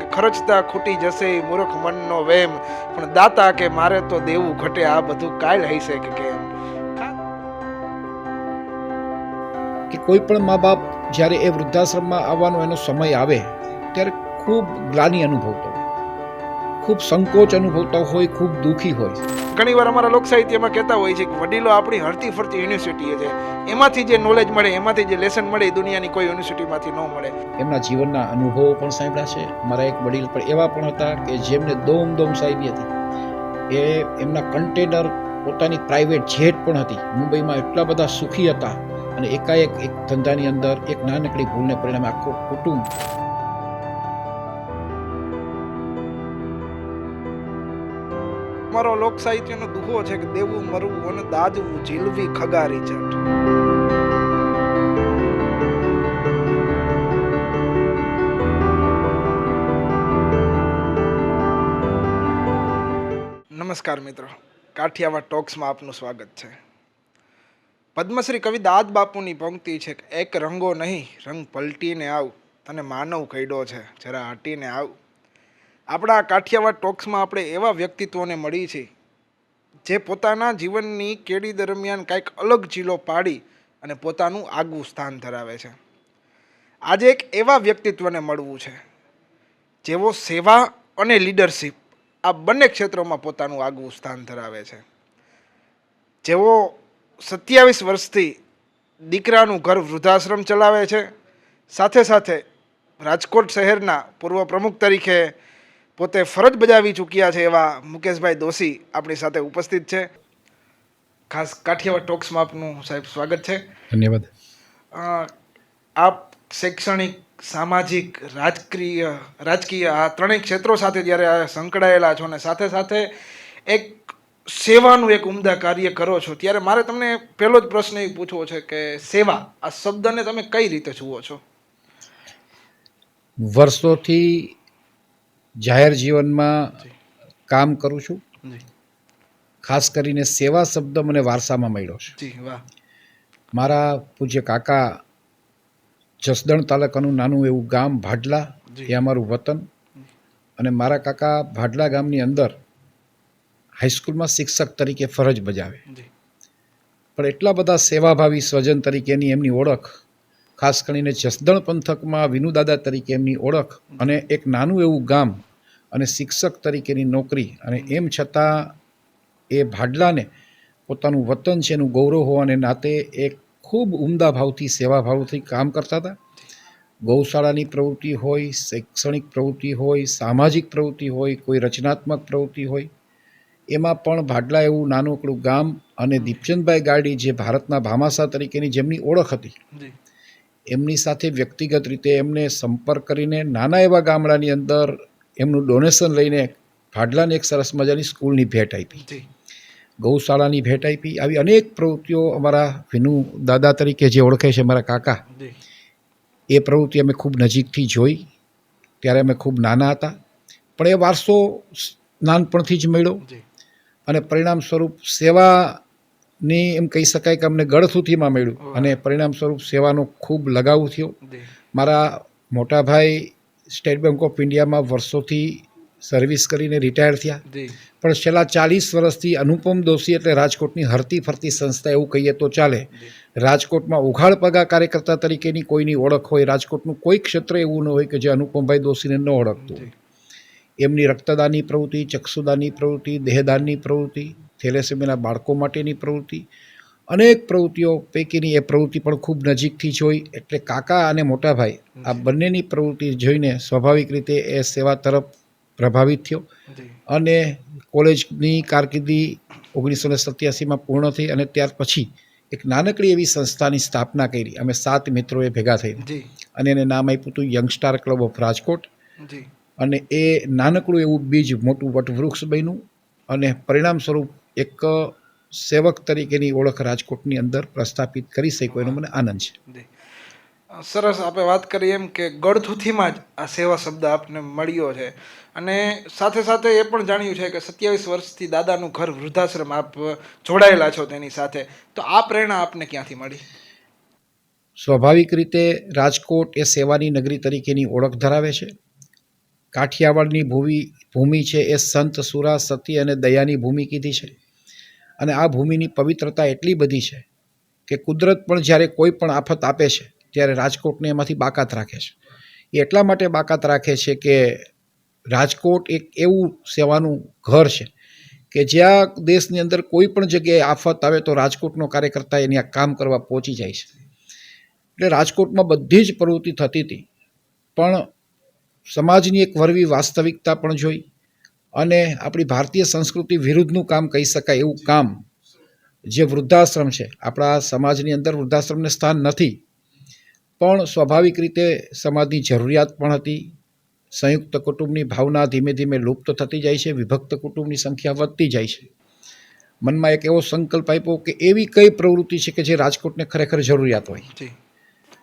કે ખર્ચતા ખૂટી જશે મૂર્ખ મનનો વેમ. પણ દાતા કે મારે તો દેવું ઘટે, આ બધું કાલ હૈસે કે કેમ? કે કોઈ પણ મા બાપ જ્યારે એ વૃદ્ધાશ્રમમાં આવવાનો એનો સમય આવે, ત્યારે ખૂબ ગ્લાની અનુભવતો. ખૂબ સંકોચ અનુભવતા હોય, ખૂબ દુઃખી હોય. ઘણી વાર અમારા લોક સાહિત્યમાં કહેતા હોય છે કે વડીલો આપણી હરતી ફરતી યુનિવર્સિટી છે. એમાંથી જે નોલેજ મળે, એમાંથી જે લેસન મળે, એ દુનિયાની કોઈ યુનિવર્સિટીમાંથી ન મળે. એમના જીવનના અનુભવો પણ સાંભળ્યા છે. મારા એક વડીલ પણ એવા પણ હતા કે જેમને દોમ દોમ સાહેબી હતી. એ એમના કન્ટેનર પોતાની પ્રાઇવેટ જેટ પણ હતી. મુંબઈમાં એટલા બધા સુખી હતા અને એકાએક એક ધંધાની અંદર એક નાનકડી ભૂલને પરિણામે આખું કુટુંબ અમારો લોક સાહિત્યનો દુહો છે કે દેવું, મરવું અને દાજવું ઝીલવી ખગારી જટ. નમસ્કાર મિત્રો. કાઠિયાવાડ ટોક્સમાં આપનું સ્વાગત છે. પદ્મશ્રી કવિ દાદ બાપુની પંક્તિ છે કે, એક રંગો નહીં, રંગ પલટીને આવ, તને માનવ કઈડો છે, જરા હટીને આવ. આપણા કાઠિયાવાડ ટોક્સમાં આપણે એવા વ્યક્તિત્વોને મળી છે, જે પોતાના જીવનની કેડી દરમિયાન કાંઈક અલગ ચીલો પાડી અને પોતાનું આગવું સ્થાન ધરાવે છે. આજે એક એવા વ્યક્તિત્વને મળવું છે જેઓ સેવા અને લીડરશિપ આ બંને ક્ષેત્રોમાં પોતાનું આગવું સ્થાન ધરાવે છે. જેઓ સત્યાવીસ વર્ષથી દીકરાનું ઘર વૃદ્ધાશ્રમ ચલાવે છે, સાથે સાથે રાજકોટ શહેરના પૂર્વ પ્રમુખ તરીકે પોતે ફરજ બજાવી ચૂક્યા છે એવા મુકેશભાઈ દોશી આપણી સાથે ઉપસ્થિત છે. ખાસ કાઠિયાવાડ ટોક્સમાં આપનું સાહેબ સ્વાગત છે. ધન્યવાદ. આપ શૈક્ષણિક સામાજિક રાજકીય રાજકીય આ ત્રણેય ક્ષેત્રો સાથે જ્યારે સંકળાયેલા છો અને સાથે સાથે એક સેવાનું એક ઉમદા કાર્ય કરો છો ત્યારે મારે તમને પહેલો જ પ્રશ્ન એ પૂછવો છે કે સેવા આ શબ્દને તમે કઈ રીતે જુઓ છો? વર્ષોથી જાહેર જીવનમાં કામ કરું છું. ખાસ કરીને સેવા શબ્દ મને વારસામાં મળ્યો છે. મારા પૂજ્ય કાકા જસદણ તાલુકાનું નાનું એવું ગામ ભાડલા એ અમારું વતન. અને મારા કાકા ભાડલા ગામની અંદર હાઈસ્કૂલમાં શિક્ષક તરીકે ફરજ બજાવે. પણ એટલા બધા સેવાભાવી સ્વજન તરીકેની એમની ઓળખ ખાસ કરીને જસદણ પંથકમાં વિનુદાદા તરીકે એમની ઓળખ અને એક નાનું એવું ગામ અને શિક્ષક તરીકેની નોકરી અને એમ છતાં એ ભાડલાને પોતાનું વતન છે એનું ગૌરવ હોવાને નાતે એ ખૂબ ઉમદા ભાવથી સેવાભાવથી કામ કરતા હતા. ગૌશાળાની પ્રવૃત્તિ હોય, શૈક્ષણિક પ્રવૃત્તિ હોય, સામાજિક પ્રવૃત્તિ હોય, કોઈ રચનાત્મક પ્રવૃત્તિ હોય. એમાં પણ ભાડલા એવું નાનકડું ગામ અને દીપચંદભાઈ ગાડી જે ભારતના ભામાસા તરીકેની જેમની ઓળખ હતી એમની સાથે વ્યક્તિગત રીતે એમને સંપર્ક કરીને નાના એવા ગામડાની અંદર એમનું ડોનેશન લઈને ભાડલાને એક સરસ મજાની સ્કૂલની ભેટ આપી. ગૌશાળાની ભેટ આપી. આવી અનેક પ્રવૃત્તિઓ અમારા વિનુ દાદા તરીકે જે ઓળખે છે મારા કાકા એ પ્રવૃત્તિ અમે ખૂબ નજીકથી જોઈ. ત્યારે અમે ખૂબ નાના હતા. પણ એ વારસો નાનપણથી જ મળ્યો. અને પરિણામ સ્વરૂપ સેવાની એમ કહી શકાય કે અમને ગળથુથીમાં મળ્યું. અને પરિણામ સ્વરૂપ સેવાનો ખૂબ લગાવ થયો. મારા મોટા ભાઈ સ્ટેટ બેંક ઓફ ઇન્ડિયામાં વર્ષોથી સર્વિસ કરીને રિટાયર થયા. પણ છેલ્લા ચાલીસ વર્ષથી અનુપમ દોશી એટલે રાજકોટની હરતી ફરતી સંસ્થા એવું કહીએ તો ચાલે. રાજકોટમાં ઉઘાડ પગા કાર્યકર્તા તરીકેની કોઈની ઓળખ હોય રાજકોટનું કોઈ ક્ષેત્ર એવું ન હોય કે જે અનુપમભાઈ દોશીને ન ઓળખતું હોય. એમની રક્તદાનની પ્રવૃત્તિ ચક્ષુદાનની પ્રવૃત્તિ દેહદાનની પ્રવૃત્તિ થેલેસેમિયાના બાળકો માટેની પ્રવૃત્તિ. અનેક પ્રવૃત્તિઓ પૈકીની એ પ્રવૃત્તિ પણ ખૂબ નજીકથી જોઈ એટલે કાકા અને મોટાભાઈ આ બંનેની પ્રવૃત્તિ જોઈને સ્વાભાવિક રીતે એ સેવા તરફ પ્રભાવિત થયો. અને કોલેજની કારકિર્દી ઓગણીસો ને સત્યાસીમાં પૂર્ણ થઈ અને ત્યાર પછી એક નાનકડી એવી સંસ્થાની સ્થાપના કરી. અમે સાત મિત્રોએ ભેગા થઈને. અને એને નામ આપ્યું હતું યંગસ્ટાર ક્લબ ઓફ રાજકોટ. અને એ નાનકડું એવું બીજ મોટું વટવૃક્ષ બન્યું અને પરિણામ સ્વરૂપ એક સેવક તરીકેની ઓળખ રાજકોટની અંદર પ્રસ્થાપિત કરી શક્યો એનો મને આનંદ છે. સરસ આપણે વાત કરીએ એમ કે ગળથુથીમાં જ આ સેવા શબ્દ આપને મળ્યો છે. અને સાથે સાથે એ પણ જાણ્યું છે કે સત્યાવીસ વર્ષથી દાદાનું ઘર વૃદ્ધાશ્રમ આપ જોડાયેલા છો તેની સાથે. તો આ પ્રેરણા આપને ક્યાંથી મળી? સ્વાભાવિક રીતે રાજકોટ એ સેવાની નગરી તરીકેની ઓળખ ધરાવે છે. કાઠિયાવાડની ભૂમિ ભૂમિ છે એ સંત, સુરા, સતી અને દયાની ભૂમિ કીધી છે. અને આ ભૂમિની પવિત્રતા એટલી બધી છે કે કુદરત પણ જ્યારે કોઈ પણ આફત આપે છે, ત્યારે રાજકોટને એમાંથી બાકાત રાખે છે. એ એટલા માટે બાકાત રાખે છે કે રાજકોટ એક એવું સેવાનું ઘર છે કે જ્યાં દેશની અંદર કોઈ પણ જગ્યાએ આફત આવે તો રાજકોટનો કાર્યકર્તા એની કામ કરવા પહોંચી જાય છે. એટલે રાજકોટમાં બધી જ પ્રવૃત્તિ થતી હતી. પણ સમાજની એક વરવી વાસ્તવિકતા પણ જોઈ અને આપણી ભારતીય સંસ્કૃતિ વિરુદ્ધનું કામ કહી શકાય એવું કામ જે વૃદ્ધાશ્રમ છે. આપણા સમાજની અંદર વૃદ્ધાશ્રમને સ્થાન નથી પણ સ્વાભાવિક રીતે સમાજની જરૂરિયાત પણ હતી. સંયુક્ત કુટુંબની ભાવના ધીમે ધીમે લુપ્ત થતી જાય છે વિભક્ત કુટુંબની સંખ્યા વધતી જાય છે. મનમાં એક એવો સંકલ્પ આપ્યો કે એવી કઈ પ્રવૃત્તિ છે કે જે રાજકોટને ખરેખર જરૂરિયાત હોય.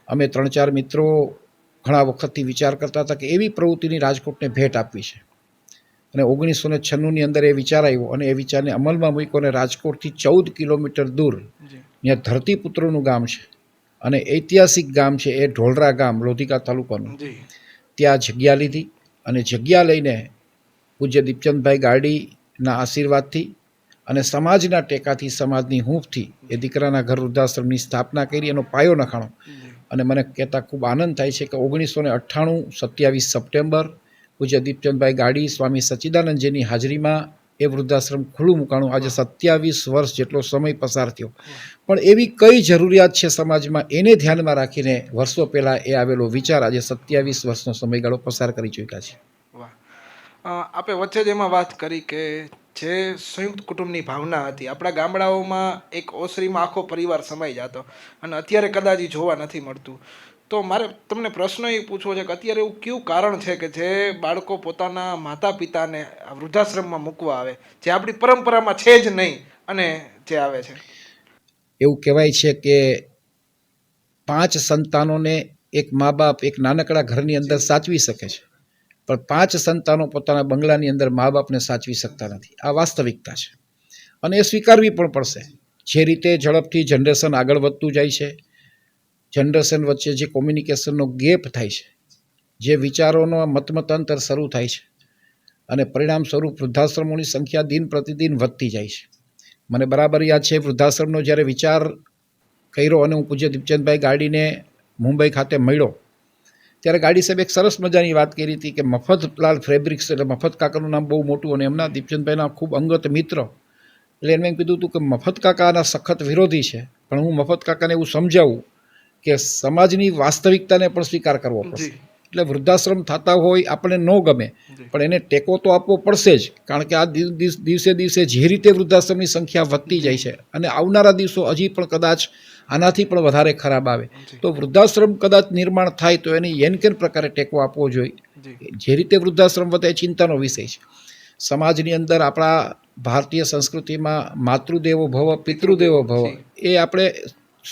અમે ત્રણ ચાર મિત્રો ઘણા વખતથી વિચાર કરતા હતા કે એવી પ્રવૃત્તિની રાજકોટને ભેટ આપવી છે. અને ઓગણીસો ને છન્નુંની અંદર એ વિચાર આવ્યો અને એ વિચારને અમલમાં મૂક્યો અને રાજકોટથી ચૌદ કિલોમીટર દૂર ત્યાં ધરતીપુત્રોનું ગામ છે. અને ઐતિહાસિક ગામ છે એ ઢોલરા ગામ લોધિકા તાલુકાનું. ત્યાં જગ્યા લીધી અને જગ્યા લઈને પૂજ્ય દીપચંદભાઈ ગાડીના આશીર્વાદથી અને સમાજના ટેકાથી સમાજની હૂંફથી એ દીકરાના ઘર વૃદ્ધાશ્રમની સ્થાપના કરી એનો પાયો નખાણો. અને મને કહેતા ખૂબ આનંદ થાય છે કે ઓગણીસો ને અઠ્ઠાણું સત્યાવીસ સપ્ટેમ્બર પૂજ્ય દીપચંદભાઈ ગાડી, સ્વામી સચ્ચિદાનંદજીની હાજરીમાં એ વૃદ્ધાશ્રમ ખુલ્લું મુકાણું. આજે સત્યાવીસ વર્ષ જેટલો સમય પસાર થયો. પણ એવી કઈ જરૂરિયાત છે સમાજમાં? એને ધ્યાનમાં રાખીને વર્ષો પહેલાં એ આવેલો વિચાર આજે સત્યાવીસ વર્ષનો સમયગાળો પસાર કરી ચૂક્યા છે. વાહ આપે વચ્ચે જ એમાં વાત કરી કે જે સંયુક્ત કુટુંબની ભાવના હતી, આપણા ગામડાઓમાં એક ઓસરીમાં આખો પરિવાર સમાઈ જતો અને અત્યારે કદાચ જોવા નથી મળતું. તો મારે તમને પ્રશ્ન એ પૂછવો છે કે અત્યારે એવું કયું કારણ છે કે જે બાળકો પોતાના માતા પિતાને વૃદ્ધાશ્રમમાં મૂકવા આવે, જે આપણી પરંપરામાં છે જ નહીં અને જે આવે છે? એવું કહેવાય છે કે પાંચ સંતાનોને એક મા બાપ એક નાનકડા ઘરની અંદર સાચવી શકે છે. પણ પાંચ સંતાનો પોતાના બંગલાની અંદર મા બાપને સાચવી શકતા નથી. આ વાસ્તવિકતા છે. અને એ સ્વીકારવી પણ પડશે. જે રીતે ઝડપથી જનરેશન આગળ વધતું જાય છે, જનરેશન વચ્ચે જે કોમ્યુનિકેશનનો ગેપ થાય છે, જે વિચારોનો મતમતાંતર શરૂ થાય છે અને પરિણામ સ્વરૂપ વૃદ્ધાશ્રમોની સંખ્યા દિન પ્રતિદિન વધતી જાય છે. મને બરાબર યાદ છે, વૃદ્ધાશ્રમનો જ્યારે વિચાર કર્યો અને હું પૂજ્ય દીપચંદભાઈ ગાડીને મુંબઈ ખાતે મળ્યો ત્યારે ગાડી સાહેબ એક સરસ મજાની વાત કરી હતી કે મફતલાલ ફેબ્રિક્સ એટલે મફત કાકાનું નામ બહુ મોટું અને એમના દીપચંદભાઈના ખૂબ અંગત મિત્ર. એટલે એમને એમ કીધું હતું કે મફત કાકાના સખત વિરોધી છે. પણ હું મફત કાકાને એવું સમજાવું કે સમાજની વાસ્તવિકતાને પણ સ્વીકાર કરવો પડશે. એટલે વૃદ્ધાશ્રમ થતા હોય આપણને ન ગમે પણ એને ટેકો તો આપવો પડશે જ. કારણ કે આ દિવ- દિવ- દિવસે દિવસે જે રીતે વૃદ્ધાશ્રમની સંખ્યા વધતી જાય છે અને આવનારા દિવસો હજી પણ કદાચ આનાથી પણ વધારે ખરાબ આવે. તો વૃદ્ધાશ્રમ કદાચ નિર્માણ થાય તો એની એન કેન પ્રકારે ટેકો આપવો જોઈએ. જે. રીતે વૃદ્ધાશ્રમ વધે એ ચિંતાનો વિષય છે. સમાજની અંદર આપણા ભારતીય સંસ્કૃતિમાં માતૃદેવો ભવ પિતૃદેવો ભવ એ આપણે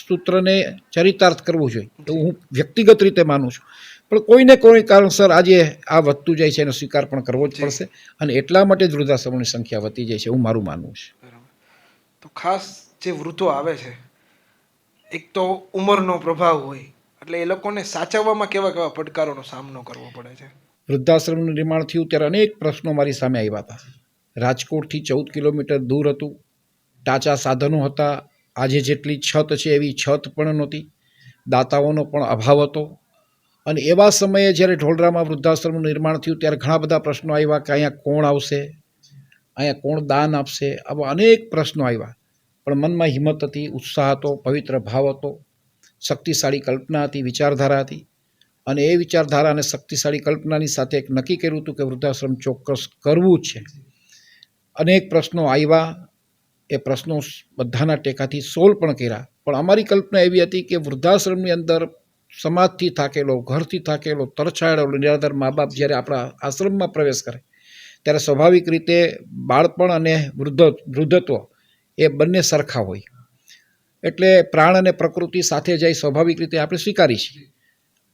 સૂત્રને ચરિતાર્થ કરવું જોઈએ. એવું હું વ્યક્તિગત રીતે માનું છું. પણ કોઈને કોઈ કારણસર આજે આ વધતું જાય છે એનો સ્વીકાર પણ કરવો જ પડશે અને એટલા માટે જ વૃદ્ધાશ્રમોની સંખ્યા વધતી જાય છે એવું મારું માનવું છે. તો ખાસ જે વૃદ્ધો આવે છે એક તો ઉંમરનો પ્રભાવ હોય. એટલે એ લોકોને સાચવવામાં કેવા કેવા પડકારોનો સામનો કરવો પડે છે. વૃદ્ધાશ્રમનું નિર્માણ થયું ત્યારે અનેક પ્રશ્નો મારી સામે આવ્યા હતા. રાજકોટથી ચૌદ કિલોમીટર દૂર હતું. ટાચા સાધનો હતા. આજે જેટલી છત છે એવી છત પણ નહોતી. દાતાઓનો પણ અભાવ હતો. અને એવા સમયે જ્યારે ઢોલરામાં વૃદ્ધાશ્રમનું નિર્માણ થયું ત્યારે ઘણા બધા પ્રશ્નો આવ્યા કે અહીંયા કોણ આવશે? અહીંયા કોણ દાન આપશે? આવા અનેક પ્રશ્નો આવ્યા. પણ મનમાં હિંમત હતી, ઉત્સાહ હતો, પવિત્ર ભાવ હતો, શક્તિશાળી કલ્પના હતી, વિચારધારા હતી અને એ વિચારધારા અને શક્તિશાળી કલ્પનાની સાથે એક નક્કી કર્યું હતું કે વૃદ્ધાશ્રમ ચોક્કસ કરવું છે. અનેક પ્રશ્નો આવ્યા. એ પ્રશ્નો બધાના ટેકાથી સોલ્વ પણ કર્યા. પણ અમારી કલ્પના એવી હતી કે વૃદ્ધાશ્રમની અંદર સમાજથી થાકેલો, ઘરથી થાકેલો, તરછાયેલો, નિરાધાર મા બાપ જ્યારે આપણા આશ્રમમાં પ્રવેશ કરે, ત્યારે સ્વાભાવિક રીતે બાળપણ અને વૃદ્ધ, વૃદ્ધત્વ એ બંને સરખા હોય. એટલે પ્રાણ અને પ્રકૃતિ સાથે જાય સ્વાભાવિક રીતે આપણે સ્વીકારી છીએ.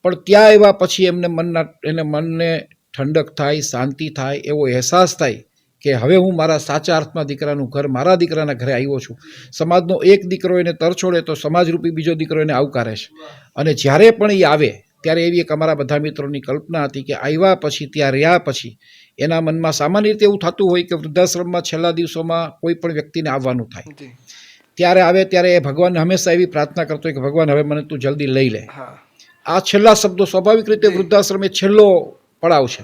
પણ ત્યાં આવ્યા પછી એમને મનના, એને મનને ઠંડક થાય, શાંતિ થાય, એવો અહેસાસ થાય કે હવે હું મારા સાચા અર્થમાં દીકરાનું ઘર, મારા દીકરાના ઘરે આવ્યો છું. સમાજનો એક દીકરો એને તરછોડે તો સમાજરૂપી બીજો દીકરો એને આવકારે છે. અને જ્યારે પણ એ આવે ત્યારે એવી એક અમારા બધા મિત્રોની કલ્પના હતી કે આવ્યા પછી ત્યાં રહ્યા પછી એના મનમાં સામાન્ય રીતે એવું થતું હોય કે વૃદ્ધાશ્રમમાં છેલ્લા દિવસોમાં કોઈ પણ વ્યક્તિને આવવાનું થાય. ત્યારે આવે ત્યારે એ ભગવાન હંમેશા એવી પ્રાર્થના કરતો હોય કે ભગવાન હવે મને તું જલ્દી લઈ લે. આ છેલ્લા શબ્દો સ્વાભાવિક રીતે. વૃદ્ધાશ્રમ એ છેલ્લો પડાવ છે.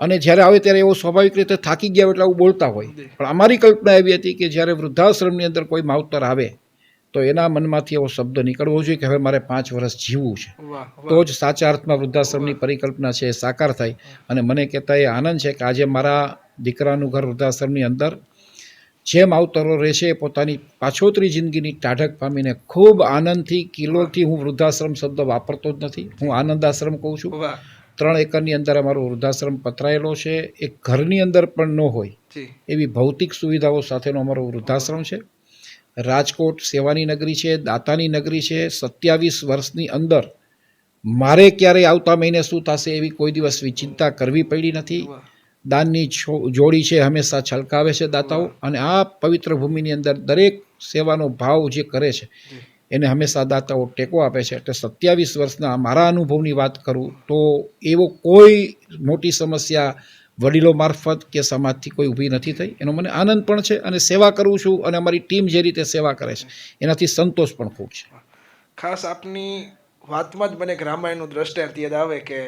અને જ્યારે આવે ત્યારે એવો સ્વાભાવિક રીતે થાકી ગયા એટલે આવું બોલતા હોય. પણ અમારી કલ્પના એવી હતી કે જ્યારે વૃદ્ધાશ્રમની અંદર કોઈ માવતર આવે તો એના મનમાંથી એવો શબ્દ નીકળવો જોઈએ કે હવે મારે પાંચ વર્ષ જીવવું છે. તો જ સાચા અર્થમાં વૃદ્ધાશ્રમની પરિકલ્પના છે એ સાકાર થાય અને મને કહેતા એ આનંદ છે કે આજે મારા દીકરાનું ઘર વૃદ્ધાશ્રમની અંદર જે માવતરો રહેશે એ પોતાની પાછોતરી જિંદગીની ટાઢક પામીને ખૂબ આનંદથી કિલોથી હું વૃદ્ધાશ્રમ શબ્દ વાપરતો જ નથી. હું આનંદાશ્રમ કહું છું. ત્રણ એકરની અંદર અમારો વૃદ્ધાશ્રમ પથરાયેલો છે. એ ઘરની અંદર પણ ન હોય એવી ભૌતિક સુવિધાઓ સાથેનો અમારો વૃદ્ધાશ્રમ છે. રાજકોટ સેવાની નગરી છે દાતાની નગરી છે સત્યાવીસ વર્ષની અંદર મારે ક્યારેય આવતા મહિને શું થશે એવી કોઈ દિવસ ચિંતા કરવી પડી નથી. દાનની છો- જોડી છે હંમેશા છલકાવે છે દાતાઓ અને આ પવિત્ર ભૂમિની અંદર દરેક સેવાનો ભાવ જે કરે છે એને હંમેશા દાતાઓ ટેકો આપે છે. એટલે સત્યાવીસ વર્ષના મારા અનુભવની વાત કરું તો એવો કોઈ મોટી સમસ્યા વડીલો મારફત કે સમાજથી કોઈ ઊભી નથી થઈ. એનો મને આનંદ પણ છે અને સેવા કરું છું અને અમારી ટીમ જે રીતે સેવા કરે છે, એનાથી સંતોષ પણ ખૂબ છે. ખાસ આપની વાતમાં જ મને એક રામાયણનું દ્રષ્ટાંત યાદ આવે કે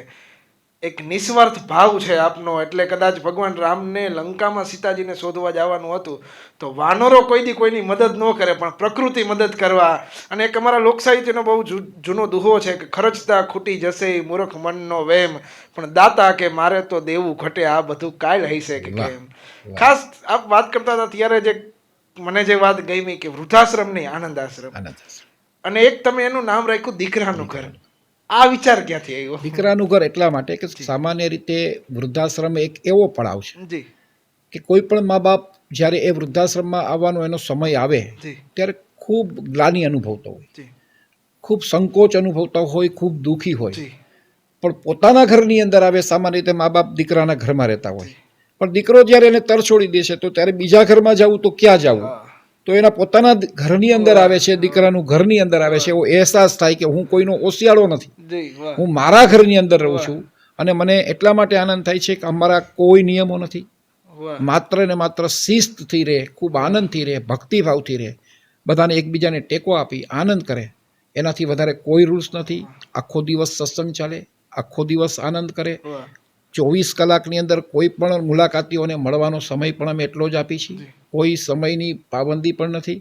એક નિસ્વાર્થ ભાવ છે આપનો એટલે કદાચ ભગવાન રામને લંકામાં સીતાજીને શોધવા જવાનું હતું તો વાનરો કોઈ દી કોઈની મદદ ન કરે પણ પ્રકૃતિ મદદ કરવા. અને એક અમારા લોકસાહિત્યનો બહુ જૂનો દુહો છે કે ખર્ચતા ખૂટી જશે મૂર્ખ મનનો વેમ પણ દાતા કે મારે તો દેવું ઘટે આ બધું કાય હૈસે કે. કેમ? ખાસ આપ વાત કરતા હતા ત્યારે જે મને જે વાત ગમી કે વૃદ્ધાશ્રમ નહીં આનંદ આશ્રમ અને એક તમે એનું નામ રાખ્યું દીકરાનું ઘર. આ વિચાર ક્યાંથી આવ્યો? દીકરાનું ઘર એટલા માટે કે સામાન્ય રીતે વૃદ્ધાશ્રમ એક એવો પડાવ છે કે કોઈ પણ મા બાપ જ્યારે એ વૃદ્ધાશ્રમમાં આવવાનો એનો સમય આવે ત્યારે ખૂબ ગ્લાની અનુભવતો હોય. ખૂબ સંકોચ અનુભવતો હોય ખૂબ દુઃખી હોય. પણ પોતાના ઘરની અંદર આવે સામાન્ય રીતે મા બાપ દીકરાના ઘરમાં રહેતા હોય. પણ દીકરો જ્યારે એને તર છોડી દે છે તો ત્યારે બીજા ઘરમાં જવું તો ક્યાં જવું. તો એના પોતાના ઘરની અંદર આવે છે દીકરાનું ઘરની અંદર આવે છે એવો અહેસાસ થાય કે હું કોઈનો ઓશિયાળો નથી. હું મારા ઘરની અંદર રહું છું અને મને એટલા માટે આનંદ થાય છે કે અમારા કોઈ નિયમો નથી. માત્ર ને માત્ર શિસ્તથી રહે ખૂબ આનંદથી રહે ભક્તિભાવથી રહે. બધાને એકબીજાને ટેકો આપી આનંદ કરે. એનાથી વધારે કોઈ રૂલ્સ નથી. આખો દિવસ સત્સંગ ચાલે આખો દિવસ આનંદ કરે. ચોવીસ કલાકની અંદર કોઈ પણ મુલાકાતીઓને મળવાનો સમય પણ અમે એટલો જ આપી છીએ. કોઈ સમયની પાબંદી પણ નથી.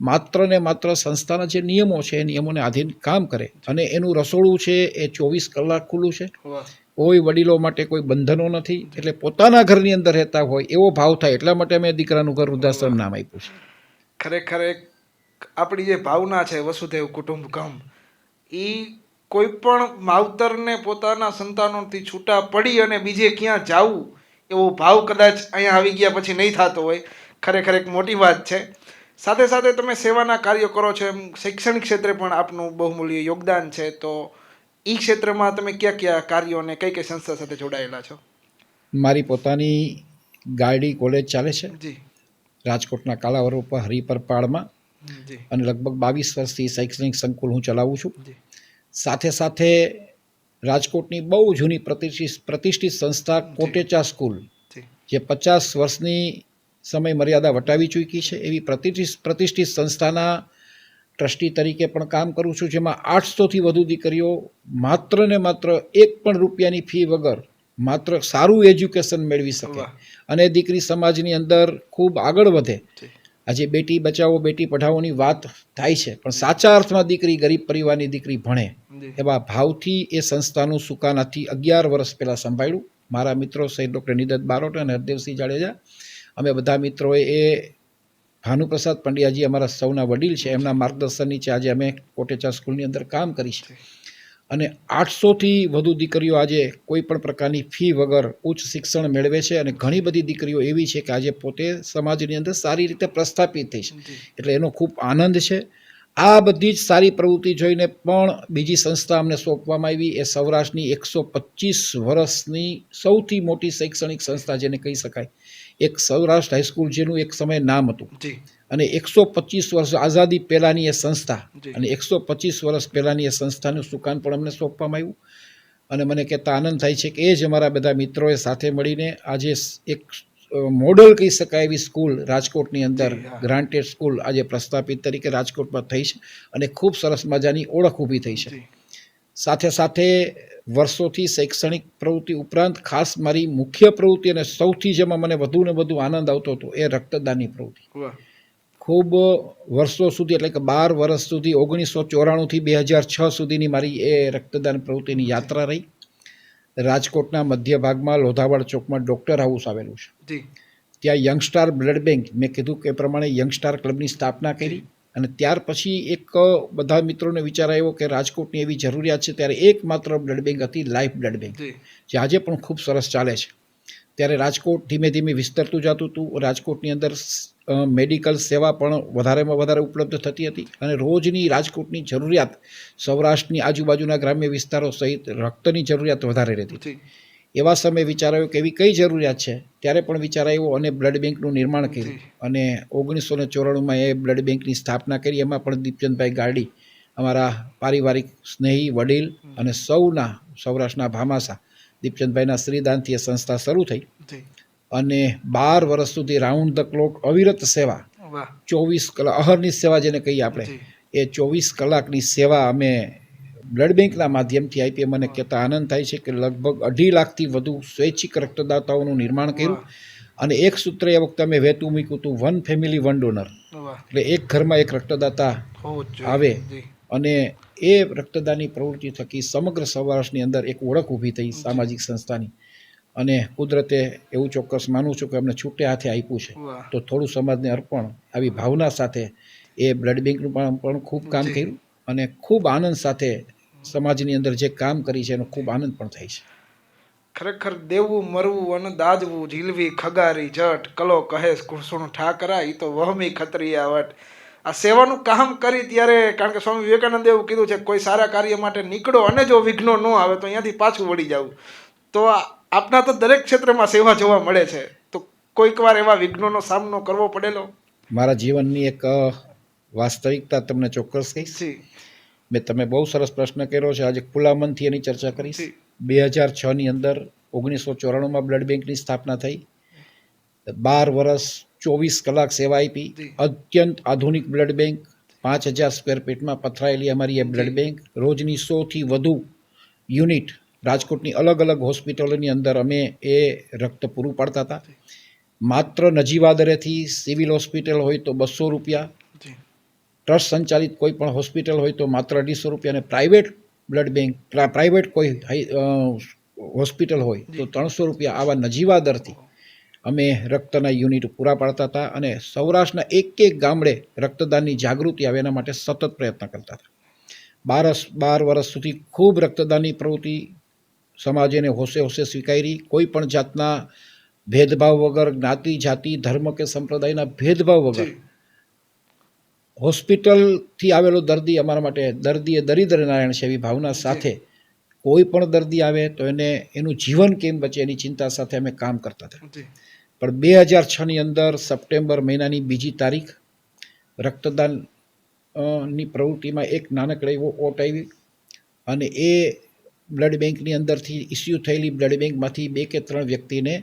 માત્ર ને માત્ર સંસ્થાના જે નિયમો છે એ નિયમોને આધીન કામ કરે અને એનું રસોડું છે એ ચોવીસ કલાક ખુલ્લું છે. કોઈ વડીલો માટે કોઈ બંધનો નથી. એટલે પોતાના ઘરની અંદર રહેતા હોય એવો ભાવ થાય એટલા માટે અમે દીકરાનું ઘર વૃદ્ધાશ્રમ નામ આપ્યું છે. ખરેખર એક આપણી જે ભાવના છે વસુદેવ કુટુંબકમ એ કોઈ પણ માવતરને પોતાના સંતાનોથી છૂટા પડી અને બીજે ક્યાં જાવું એવો ભાવ કદાચ અહીંયા આવી ગયા પછી નહીં થતો હોય ખરેખર એક મોટી વાત છે. સાથે સાથે તમે સેવાના કાર્યો કરો છો એમ શૈક્ષણિક ક્ષેત્રે પણ આપનું બહુમૂલ્ય યોગદાન છે. તો એ ક્ષેત્રમાં તમે કયા કયા કાર્યો અને કઈ કઈ સંસ્થા સાથે જોડાયેલા છો? મારી પોતાની ગાડી કોલેજ ચાલે છે. જી. રાજકોટના કાલાવર ઉપર હરિપરપાળમાં. જી. અને લગભગ બાવીસ વર્ષથી શૈક્ષણિક સંકુલ હું ચલાવું છું. સાથે સાથે રાજકોટની બહુ જૂની પ્રતિષ્ઠિત પ્રતિષ્ઠિત સંસ્થા કોટેચા સ્કૂલ જે. પચાસ વર્ષની સમય મર્યાદા વટાવી ચૂકી છે. એવી પ્રતિષ્ઠિત પ્રતિષ્ઠિત સંસ્થાના ટ્રસ્ટી તરીકે પણ કામ કરું છું જેમાં આઠસોથી વધુ દીકરીઓ માત્ર ને માત્ર એક પણ રૂપિયાની ફી વગર માત્ર સારું એજ્યુકેશન મેળવી શકે અને દીકરી સમાજની અંદર ખૂબ આગળ વધે. આજે બેટી બચાવો બેટી પઢાઓની વાત થાય છે પણ સાચા અર્થમાં દીકરી ગરીબ પરિવારની દીકરી ભણે એવા ભાવથી એ સંસ્થાનું સુકાનાથી અગિયાર વર્ષ પહેલાં સંભાળ્યું. મારા મિત્રો સહિત ડૉક્ટર નિદત બારોટ અને હરદેવસિંહ જાડેજા. અમે બધા મિત્રોએ એ ભાનુપ્રસાદ પંડ્યાજી અમારા સૌના વડીલ છે. એમના માર્ગદર્શન નીચે આજે અમે કોટેચા સ્કૂલની અંદર કામ કરી છે. અને આઠસોથી વધુ દીકરીઓ આજે કોઈ પણ પ્રકારની ફી વગર ઉચ્ચ શિક્ષણ મેળવે છે અને ઘણી બધી દીકરીઓ એવી છે કે આજે પોતે સમાજની અંદર સારી રીતે પ્રસ્થાપિત થઈ છે. એટલે એનો ખૂબ આનંદ છે. આ બધી જ સારી પ્રવૃત્તિ જોઈને પણ બીજી સંસ્થા અમને સોંપવામાં આવી. એ સૌરાષ્ટ્રની એકસો પચીસ વર્ષની સૌથી મોટી શૈક્ષણિક સંસ્થા જેને કહી શકાય. એક સૌરાષ્ટ્ર હાઈસ્કૂલ જેનું એક સમય નામ હતું. અને એકસો પચીસ વર્ષ આઝાદી પહેલાંની એ સંસ્થા અને એકસો પચીસ વર્ષ પહેલાંની એ સંસ્થાનું સુકાન પણ અમને સોંપવામાં આવ્યું. અને મને કહેતા આનંદ થાય છે કે એ જ અમારા બધા મિત્રોએ સાથે મળીને આજે એક મોડલ કહી શકાય એવી સ્કૂલ રાજકોટની અંદર ગ્રાન્ટેડ સ્કૂલ આજે પ્રસ્થાપિત તરીકે રાજકોટમાં થઈ છે અને ખૂબ સરસ મજાની ઓળખ ઊભી થઈ છે. સાથે સાથે વર્ષોથી શૈક્ષણિક પ્રવૃત્તિ ઉપરાંત ખાસ મારી મુખ્ય પ્રવૃત્તિ અને સૌથી જેમાં મને વધુ ને વધુ આનંદ આવતો હતો એ રક્તદાનની પ્રવૃત્તિ. ખૂબ વર્ષો સુધી એટલે કે બાર વર્ષ સુધી ઓગણીસો ચોરાણુંથી બે હજાર છ સુધીની મારી એ રક્તદાન પ્રવૃત્તિની યાત્રા રહી. રાજકોટના મધ્ય ભાગમાં લોધાવાડ ચોકમાં ડૉક્ટર હાઉસ આવેલું છે. ત્યાં યંગસ્ટાર બ્લડ બેંક મેં કીધું કે એ પ્રમાણે યંગસ્ટાર ક્લબની સ્થાપના કરી. અને ત્યાર પછી એક બધા મિત્રોને વિચાર આવ્યો કે રાજકોટની એવી જરૂરિયાત છે ત્યારે એકમાત્ર બ્લડ બેંક હતી લાઈફ બ્લડ બેંક જે. આજે પણ ખૂબ સરસ ચાલે છે. ત્યારે રાજકોટ ધીમે ધીમે વિસ્તરતું જતું હતું. રાજકોટની અંદર મેડિકલ સેવા પણ વધારેમાં વધારે ઉપલબ્ધ થતી હતી અને રોજની રાજકોટની જરૂરિયાત સૌરાષ્ટ્રની આજુબાજુના ગ્રામ્ય વિસ્તારો સહિત રક્તની જરૂરિયાત વધારે રહેતી જી. એવા સમયે વિચાર આવ્યો કે એવી કઈ જરૂરિયાત છે? ત્યારે પણ વિચાર આવ્યો અને બ્લડ બેંકનું નિર્માણ કર્યું. અને ઓગણીસો ને ચોરાણુંમાં એ બ્લડ બેંકની સ્થાપના કરી. એમાં પણ દીપચંદભાઈ ગાડી અમારા પારિવારિક સ્નેહી વડીલ અને સૌના સૌરાષ્ટ્રના ભામાસા દીપચંદભાઈના શ્રીદાનથી એ સંસ્થા શરૂ થઈ. અને બાર વર્ષ સુધી રાઉન્ડ ધ ક્લોક અવિરત સેવા ચોવીસ કલાક અહરની સેવા જેને કહીએ આપણે એ ચોવીસ કલાકની સેવા અમે બ્લડ બેંકના માધ્યમથી આપી મને કહેતા આનંદ થાય છે કે લગભગ અઢી લાખથી વધુ સ્વૈચ્છિક રક્તદાતાઓનું નિર્માણ કર્યું. અને એક સૂત્ર એ વખતે અમે વહેતું મૂક્યું હતું વન ફેમિલી વન ડોનર. એટલે એક ઘરમાં એક રક્તદાતા આવે. અને એ રક્તદાનની પ્રવૃત્તિ થકી સમગ્ર સૌરાષ્ટ્રની અંદર એક ઓળખ ઊભી થઈ સામાજિક સંસ્થાની. અને કુદરતે એવું ચોક્કસ માનું છું કે અમને છૂટે હાથે આપ્યું છે. તો થોડું સમાજને અર્પણ આવી ભાવના સાથે એ બ્લડ બેંકનું પણ પણ ખૂબ કામ કર્યું. અને ખૂબ આનંદ સાથે સમાજની અંદર જે કામ કરી છે એનો ખૂબ આનંદ પણ થાય છે. ખરેખર દેવું મરવું અને દાજવું ઝીલવી ખગારી જટ કલો કહે કુરસુણ ઠાકરા એ તો વહમી ખતરિયા વટ. આ સેવાનું કામ કરી ત્યારે કારણ કે સ્વામી વિવેકાનંદે એવું કીધું છે કોઈ સારા કાર્ય માટે નીકળો અને જો વિઘ્નો ન આવે તો અહીંયાથી પાછું વળી જવું. તો આપના તો દરેક ક્ષેત્રમાં સેવા જોવા મળે છે. તો કોઈક વાર એવા વિઘ્નોનો સામનો કરવો પડેલો? મારા જીવનની એક વાસ્તવિકતા તમને ચોક્કસ કહીશ? મેં તમે બહુ સરસ પ્રશ્ન કર્યો છે. આજે ખુલ્લા મનથી એની ચર્ચા કરીશ. બે હજાર છની અંદર ઓગણીસો ચોરાણુંમાં બ્લડ બેંકની સ્થાપના થઈ. બાર વર્ષ ચોવીસ કલાક સેવા આપી. અત્યંત આધુનિક બ્લડ બેંક. પાંચ હજાર સ્ક્વેર ફીટમાં પથરાયેલી અમારી એ બ્લડ બેંક. રોજની સોથી વધુ યુનિટ રાજકોટની અલગ અલગ હોસ્પિટલોની અંદર અમે એ રક્ત પૂરું પાડતા હતા. માત્ર નજીવા દરેથી સિવિલ હોસ્પિટલ હોય તો બસો રૂપિયા. ટ્રસ્ટ સંચાલિત કોઈ પણ હોસ્પિટલ હોય તો માત્ર અઢીસો રૂપિયા અને પ્રાઇવેટ બ્લડ બેંક પ્રાઇવેટ કોઈ હાઈ- હોસ્પિટલ હોય તો ત્રણસો રૂપિયા આવા નજીવા દરથી અમે રક્તના યુનિટ પૂરા પાડતા હતા અને સૌરાષ્ટ્રના એક એક ગામડે રક્તદાનની જાગૃતિ આવે એના માટે સતત પ્રયત્ન કરતા હતા. બારસ બાર વર્ષ સુધી ખૂબ રક્તદાનની પ્રવૃત્તિ સમાજેને હોશે હોશે સ્વીકારી. કોઈ પણ જાતના ભેદભાવ વગર જ્ઞાતિ જાતિ ધર્મ કે સંપ્રદાયના ભેદભાવ વગર હોસ્પિટલથી આવેલો દર્દી અમારા માટે દર્દી એ દરિદ્ર નારાયણ છે એવી ભાવના સાથે કોઈ પણ દર્દી આવે તો એને એનું જીવન કેમ બચે એની ચિંતા સાથે અમે કામ કરતા હતા. પણ બે હજાર છની અંદર સપ્ટેમ્બર મહિનાની બીજી તારીખ રક્તદાનની પ્રવૃત્તિમાં એક નાનકડો એવો ઓટ આવી અને એ બ્લડ બેંકની અંદરથી ઇસ્યુ થયેલી બ્લડ બેંકમાંથી બે કે ત્રણ વ્યક્તિને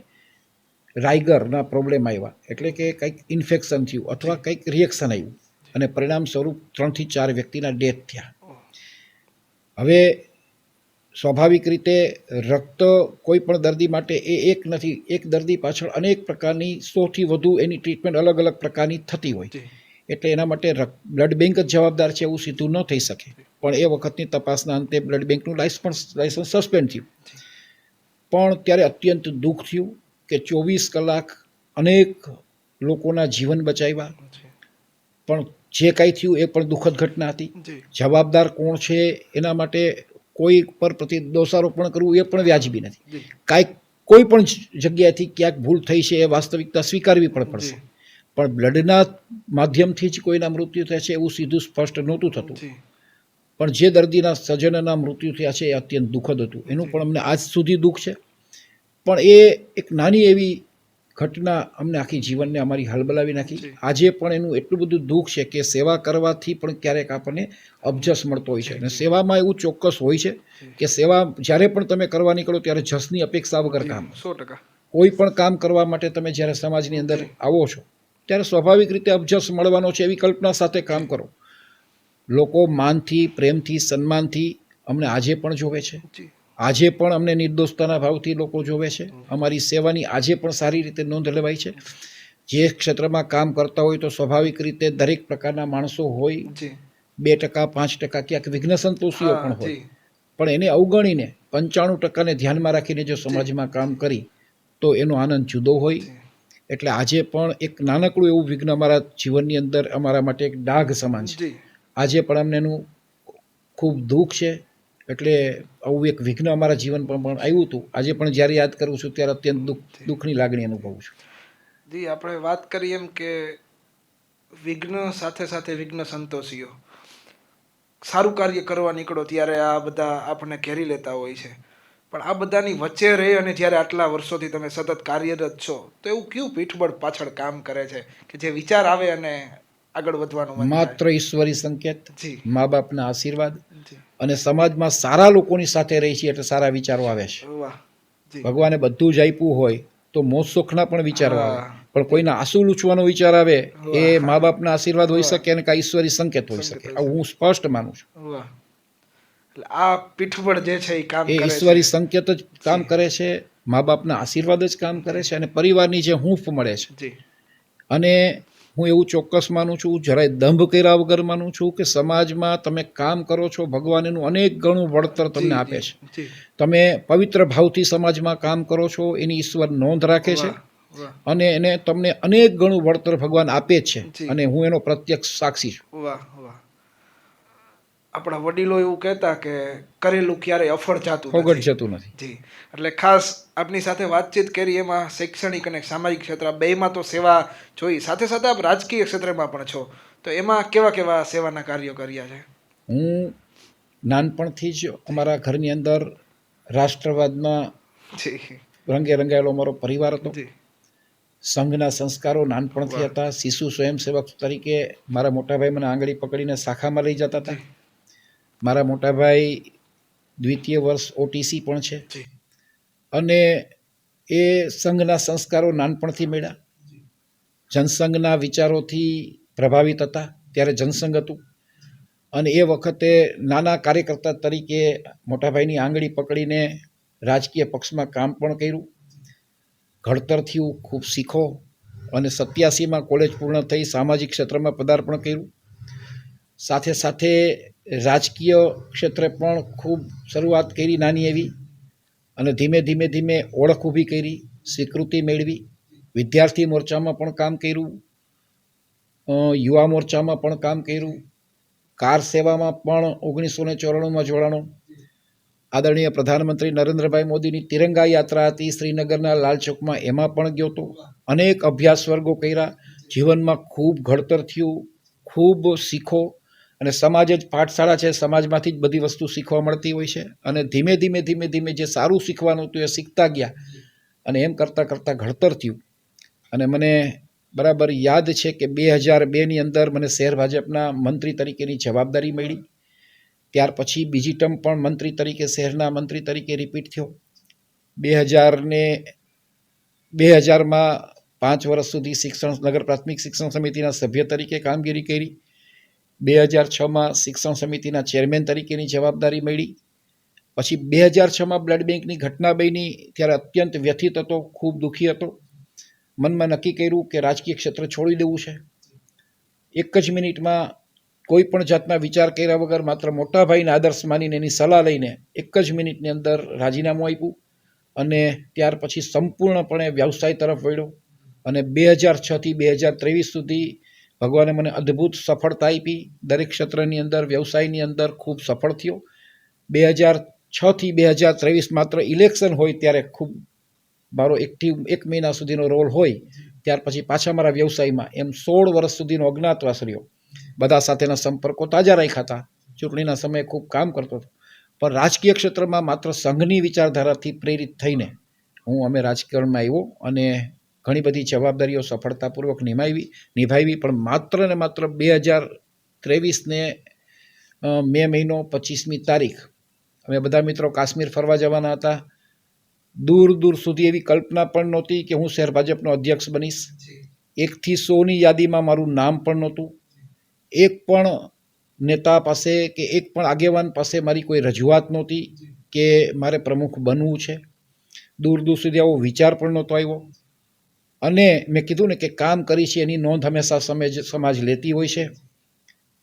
રાઇગરના પ્રોબ્લેમ આવ્યા. એટલે કે કંઈક ઇન્ફેક્શન થયું અથવા કંઈક રિએક્શન આવ્યું. અને પરિણામ સ્વરૂપ ત્રણથી ચાર વ્યક્તિના ડેથ થયા. હવે સ્વાભાવિક રીતે રક્ત કોઈ પણ દર્દી માટે એ એક નથી એક દર્દી પાછળ અનેક પ્રકારની સોથી વધુ એની ટ્રીટમેન્ટ અલગ અલગ પ્રકારની થતી હોય. એટલે એના માટે બ્લડ બેંક જ જવાબદાર છે એવું સીધું ન થઈ શકે. પણ એ વખતની તપાસના અંતે બ્લડ બેંકનું લાયસન્સ લાયસન્સ સસ્પેન્ડ થયું. પણ ત્યારે અત્યંત દુઃખ થયું કે ચોવીસ કલાક અનેક લોકોના જીવન બચાવ્યા. પણ જે કાંઈ થયું એ પણ દુઃખદ ઘટના હતી. જવાબદાર કોણ છે એના માટે કોઈ પર પ્રતિ દોષારોપણ કરવું એ પણ વ્યાજબી નથી. કાંઈક કોઈ પણ જગ્યાએથી ક્યાંક ભૂલ થઈ છે એ વાસ્તવિકતા સ્વીકારવી પણ પડશે. પણ બ્લડના માધ્યમથી જ કોઈના મૃત્યુ થયા છે એવું સીધું સ્પષ્ટ નહોતું થતું. પણ જે દર્દીના સજનના મૃત્યુ થયા છે એ અત્યંત દુઃખદ હતું. એનું પણ અમને આજ સુધી દુઃખ છે. પણ એ એક નાની એવી ઘટના અમને આખી જીવનને અમારી હલબલાવી નાખી. આજે પણ એનું એટલું બધું દુઃખ છે કે સેવા કરવાથી પણ ક્યારેક આપણને અબજસ મળતો હોય છે. અને સેવામાં એવું ચોક્કસ હોય છે કે સેવા જ્યારે પણ તમે કરવા નીકળો ત્યારે જસની અપેક્ષા વગર કામ. સો ટકા. કોઈ પણ કામ કરવા માટે તમે જ્યારે સમાજની અંદર આવો છો ત્યારે સ્વાભાવિક રીતે અબજસ મળવાનો છે એવી કલ્પના સાથે કામ કરો. લોકો માનથી પ્રેમથી સન્માનથી અમને આજે પણ જોવે છે. આજે પણ અમને નિર્દોષતાના ભાવથી લોકો જોવે છે. અમારી સેવાની આજે પણ સારી રીતે નોંધ લેવાય છે. જે ક્ષેત્રમાં કામ કરતા હોય તો સ્વાભાવિક રીતે દરેક પ્રકારના માણસો હોય. બે ટકા પાંચ ટકા ક્યાંક વિઘ્ન સંતોષીઓ પણ હોય. પણ એને અવગણીને પંચાણું ટકાને ધ્યાનમાં રાખીને જો સમાજમાં કામ કરી તો એનો આનંદ જુદો હોય. એટલે આજે પણ એક નાનકડું એવું વિઘ્ન અમારા જીવનની અંદર અમારા માટે એક ડાઘ સમાન છે. આજે પણ અમને એનું ખૂબ દુઃખ છે. એટલે આવું એક વિઘ્ન અમારા જીવન પર પણ આવ્યું હતું. આજે પણ જ્યારે યાદ કરું છું ત્યારે અત્યંત દુઃખ દુઃખની લાગણી અનુભવું છું. જી આપણે વાત કરીએ એમ કે વિઘ્ન સાથે સાથે વિઘ્ન સંતોષીઓ સારું કાર્ય કરવા નીકળો ત્યારે આ બધા આપણને ઘેરી લેતા હોય છે. પણ આ બધાની વચ્ચે રહી અને જ્યારે આટલા વર્ષોથી તમે સતત કાર્યરત છો તો એવું કયું પીઠબળ પાછળ કામ કરે છે? કે જે વિચાર આવે અને આગળ વધવાનું માત્ર ઈશ્વરી સંકેત મા બાપના આશીર્વાદ અને સમાજમાં સારા લોકોની સાથે રહી છે એટલે સારા વિચારો આવે છે. ભગવાને બધું જ આપ્યું હોય તો મોજ સુખના પણ વિચારો આવે. પણ કોઈના આંસુ લૂછવાનો વિચાર આવે એ. મા બાપના આશીર્વાદ હોઈ શકે અને કાંઈ ઈશ્વરી સંકેત હોઈ શકે. હું સ્પષ્ટ માનું છું. આ પીઠ પીઠબળ જે છે એ કામ એ ઈશ્વરી સંકેત જ કામ કરે છે મા બાપના આશીર્વાદ જ કામ કરે છે અને પરિવારની જે હૂંફ મળે છે. અને હું એવું ચોક્કસ માનું છું જરાય દંભ કર્યા વગર માનું છું કે સમાજમાં તમે કામ કરો છો ભગવાન એનું અનેક ગણું વળતર તમને આપે છે. તમે પવિત્ર ભાવથી સમાજમાં કામ કરો છો એની ઈશ્વર નોંધ રાખે છે અને એને તમને અનેક ગણું વળતર ભગવાન આપે છે અને હું એનો પ્રત્યક્ષ સાક્ષી છું. વાહ વાહ. આપણા વડીલો એવું કહેતા કે કરેલું ક્યારેય અફળ જાતું ફોગટ જતું નથી. જી. એટલે ખાસ આપની સાથે વાતચીત કરી એમાં શૈક્ષણિક અને સામાજિક ક્ષેત્ર આ બેયમાં તો સેવા જોઈ. સાથે સાથે આપ રાજકીય ક્ષેત્રમાં પણ છો. તો એમાં કેવા કેવા સેવાના કાર્યો કર્યા છે? હું નાનપણથી જ અમારા ઘરની અંદર રાષ્ટ્રવાદમાં રંગે રંગાયેલો અમારો પરિવાર હતો. સંઘના સંસ્કારો નાનપણથી હતા. શિશુ સ્વયંસેવક તરીકે મારા મોટાભાઈ મને આંગળી પકડીને શાખામાં લઈ જતા હતા. મારા મોટાભાઈ દ્વિતીય વર્ષ ઓટીસી પણ છે. અને એ સંઘના સંસ્કારો નાનપણથી મળ્યા. જનસંઘના વિચારોથી પ્રભાવિત હતા. ત્યારે જનસંઘ હતું. અને એ વખતે નાના કાર્યકર્તા તરીકે મોટાભાઈની આંગળી પકડીને રાજકીય પક્ષમાં કામ પણ કર્યું. ઘડતર થયું ખૂબ શીખો અને સત્યાસીમાં કોલેજ પૂર્ણ થઈ સામાજિક ક્ષેત્રમાં પદાર્પણ કર્યું. સાથે સાથે રાજકીય ક્ષેત્રે પણ ખૂબ શરૂઆત કરી નાની એવી અને ધીમે ધીમે ધીમે ઓળખ ઊભી કરી, સ્વીકૃતિ મેળવી. વિદ્યાર્થી મોરચામાં પણ કામ કર્યું. યુવા મોરચામાં પણ કામ કર્યું. કાર સેવામાં પણ ઓગણીસો ને ચોરાણુંમાં જોડાણો. આદરણીય પ્રધાનમંત્રી નરેન્દ્રભાઈ મોદીની તિરંગા યાત્રા હતી શ્રીનગરના લાલચોકમાં એમાં પણ ગયો હતો. અનેક અભ્યાસ વર્ગો કર્યા. જીવનમાં ખૂબ ઘડતર થયું. ખૂબ શીખો. અને સમાજ જ પાઠશાળા છે, સમાજમાંથી જ બધી વસ્તુ શીખવા મળતી હોય છે. અને ધીમે ધીમે ધીમે ધીમે જે સારું શીખવાનું હતું એ શીખતા ગયા. અને એમ કરતાં કરતાં ઘડતર થયું. અને મને બરાબર યાદ છે કે બે હજાર બેની અંદર મને શહેર ભાજપના મંત્રી તરીકેની જવાબદારી મળી. ત્યાર પછી બીજી ટર્મ પણ મંત્રી તરીકે, શહેરના મંત્રી તરીકે રિપીટ થયો. બે હજારને બે હજારમાં પાંચ વર્ષ સુધી શિક્ષણ, નગર પ્રાથમિક શિક્ષણ સમિતિના સભ્ય તરીકે કામગીરી કરી. બે હજાર છમાં શિક્ષણ સમિતિના ચેરમેન તરીકેની જવાબદારી મળી. પછી બે હજાર છમાં બ્લડ બેંકની ઘટના બની. ત્યારે અત્યંત વ્યથિત હતો, ખૂબ દુઃખી હતો. મનમાં નક્કી કર્યું કે રાજકીય ક્ષેત્ર છોડી દેવું છે. એક જ મિનિટમાં કોઈ પણ જાતના વિચાર કર્યા વગર માત્ર મોટા ભાઈને આદર્શ માનીને એની સલાહ લઈને એક જ મિનિટની અંદર રાજીનામું આપ્યું અને ત્યાર પછી સંપૂર્ણપણે વ્યવસાય તરફ વળ્યો. અને બે હજાર છથી બે હજાર ત્રેવીસ સુધી ભગવાને મને અદ્ભુત સફળતા આપી. દરેક ક્ષેત્રની અંદર, વ્યવસાયની અંદર ખૂબ સફળ થયો. બે હજાર છથી બે હજાર ત્રેવીસ માત્ર ઇલેક્શન હોય ત્યારે ખૂબ મારો એકથી એક મહિના સુધીનો રોલ હોય. ત્યાર પછી પાછા મારા વ્યવસાયમાં એમ સોળ વર્ષ સુધીનો અજ્ઞાતવાસ રહ્યો. બધા સાથેના સંપર્કો તાજા રાખ્યા હતા. ચૂંટણીના સમયે ખૂબ કામ કરતો હતો. પણ રાજકીય ક્ષેત્રમાં માત્ર સંઘની વિચારધારાથી પ્રેરિત થઈને હું અમે રાજકારણમાં આવ્યો અને ઘણી બધી જવાબદારીઓ સફળતાપૂર્વક નિભાવી નિભાવી પણ માત્ર ને માત્ર બે હજાર ત્રેવીસને મે મહિનો પચીસમી તારીખ. અમે બધા મિત્રો કાશ્મીર ફરવા જવાના હતા. દૂર દૂર સુધી એવી કલ્પના પણ નહોતી કે હું શહેર ભાજપનો અધ્યક્ષ બનીશ. એકથી સોની યાદીમાં મારું નામ પણ નહોતું. એક પણ નેતા પાસે કે એક પણ આગેવાન પાસે મારી કોઈ રજૂઆત નહોતી કે મારે પ્રમુખ બનવું છે. દૂર દૂર સુધી આવો વિચાર પણ નહોતો આવ્યો. અને મેં કીધું ને કે કામ કરી છે એની નોંધ હંમેશા સમજ સમાજ લેતી હોય છે.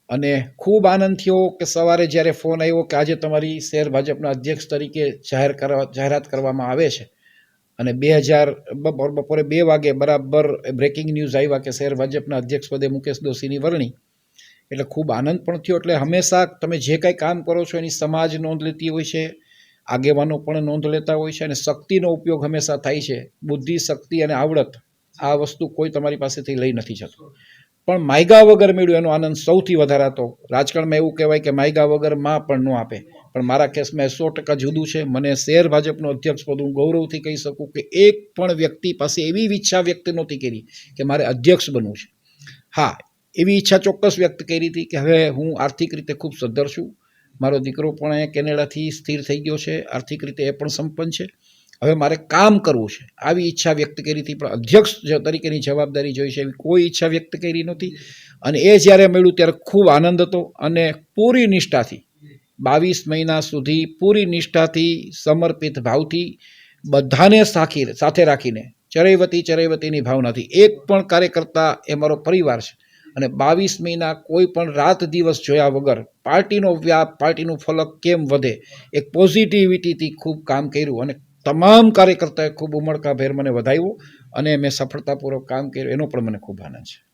અને ખૂબ આનંદ થયો કે સવારે જ્યારે ફોન આવ્યો કે આજે તમારી શહેર ભાજપના અધ્યક્ષ તરીકે જાહેર કરવા જાહેરાત કરવામાં આવે છે. અને બે હજાર બપોર બે વાગે બરાબર બ્રેકિંગ ન્યૂઝ આવ્યા કે શહેર ભાજપના અધ્યક્ષ પદે મુકેશ દોશીની વરણી. એટલે ખૂબ આનંદ પણ થયો. એટલે હંમેશા તમે જે કાંઈ કામ કરો છો એની સમાજ નોંધ લેતી હોય છે. આગેવાનો પણ નોંધ લેતા હોય છે અને શક્તિનો ઉપયોગ હંમેશા થાય છે. બુદ્ધિ, શક્તિ અને આવડત આ વસ્તુ કોઈ તમારી પાસેથી લઈ નથી જતું. પણ માયગા વગર મેળ્યું એનો આનંદ સૌથી વધારે હતો રાજકારણમાં એવું કહેવાય કે માયગા વગરમાં પણ ન આપે. પણ મારા કેસમાં સો ટકા જુદું છે. મને શેર ભાજપનો અધ્યક્ષ પદ હું ગૌરવથી કહી શકું કે એક પણ વ્યક્તિ પાસે એવી ઈચ્છા વ્યક્ત નહોતી કરી કે મારે અધ્યક્ષ બનવું છે. હા, એવી ઈચ્છા ચોક્કસ વ્યક્ત કરી હતી કે હવે હું આર્થિક રીતે ખૂબ સદ્ધર છું. મારો દીકરો પણ એ કેનેડાથી સ્થિર થઈ ગયો છે. આર્થિક રીતે એ પણ સંપન્ન છે. હવે મારે કામ કરવું છે. આવી ઈચ્છા વ્યક્ત કરી હતી, પણ અધ્યક્ષ તરીકેની જવાબદારી જોઈ છે એવી કોઈ ઈચ્છા વ્યક્ત કરી નહોતી અને એ જ્યારે મળ્યું ત્યારે ખૂબ આનંદ હતો અને પૂરી નિષ્ઠાથી, બાવીસ મહિના સુધી પૂરી નિષ્ઠાથી, સમર્પિત ભાવથી બધાને સાખી, સાથે રાખીને, ચરૈવતી ચરૈવતીની ભાવનાથી, એક પણ કાર્યકર્તા એ મારો પરિવાર છે. અને બાવીસ મહિના કોઈ પણ રાત દિવસ જોયા વગર પાર્ટીનો વ્યાપ, પાર્ટીનું ફલક કેમ વધે, એક પોઝિટિવિટીથી ખૂબ કામ કર્યું અને તમામ કાર્યકર્તાએ ખૂબ ઉમળકાભેર મને વધાવ્યો અને મેં સફળતાપૂર્વક કામ કર્યું. એનો પણ મને ખૂબ આનંદ છે.